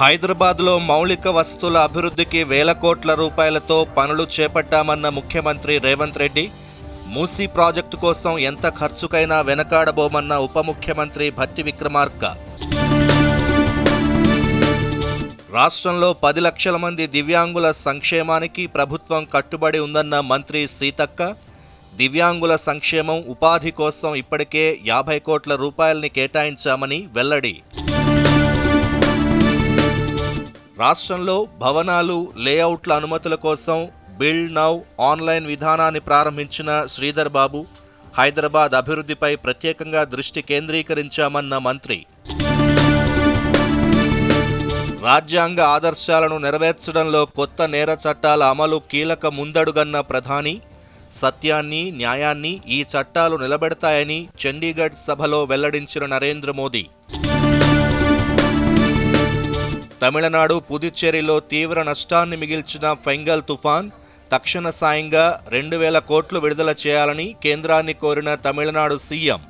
హైదరాబాద్లో మౌలిక వస్తువుల అభివృద్ధికి వేల కోట్ల రూపాయలతో పనులు చేపట్టామన్న ముఖ్యమంత్రి రేవంత్ రెడ్డి మూసీ ప్రాజెక్టు కోసం ఎంత ఖర్చుకైనా వెనకాడబోమన్న ఉప ముఖ్యమంత్రి భట్టి విక్రమార్క. రాష్ట్రంలో పది లక్షల మంది దివ్యాంగుల సంక్షేమానికి ప్రభుత్వం కట్టుబడి ఉందన్న మంత్రి సీతక్క దివ్యాంగుల సంక్షేమం ఉపాధి కోసం ఇప్పటికే యాభై కోట్ల రూపాయల్ని కేటాయించామని వెల్లడి. రాష్ట్రంలో భవనాలు లేఅవుట్ల అనుమతుల కోసం బిల్డ్ నౌ ఆన్లైన్ విధానాన్ని ప్రారంభించిన శ్రీధర్ బాబు హైదరాబాద్ అభివృద్ధిపై ప్రత్యేకంగా దృష్టి కేంద్రీకరించామన్న మంత్రి. రాజ్యాంగ ఆదర్శాలను నెరవేర్చడంలో కొత్త నేర చట్టాల అమలు కీలక ముందడుగన్న ప్రధాని సత్యాన్ని న్యాయాన్ని ఈ చట్టాలు నిలబెడతాయని చండీగఢ్ సభలో వెల్లడించిన నరేంద్ర మోదీ. తమిళనాడు పుదుచ్చేరిలో తీవ్ర నష్టాన్ని మిగిల్చిన ఫెంగల్ తుఫాన్ తక్షణ సాయంగా రెండు వేల కోట్లు విడుదల చేయాలని కేంద్రాన్ని కోరిన తమిళనాడు సీఎం.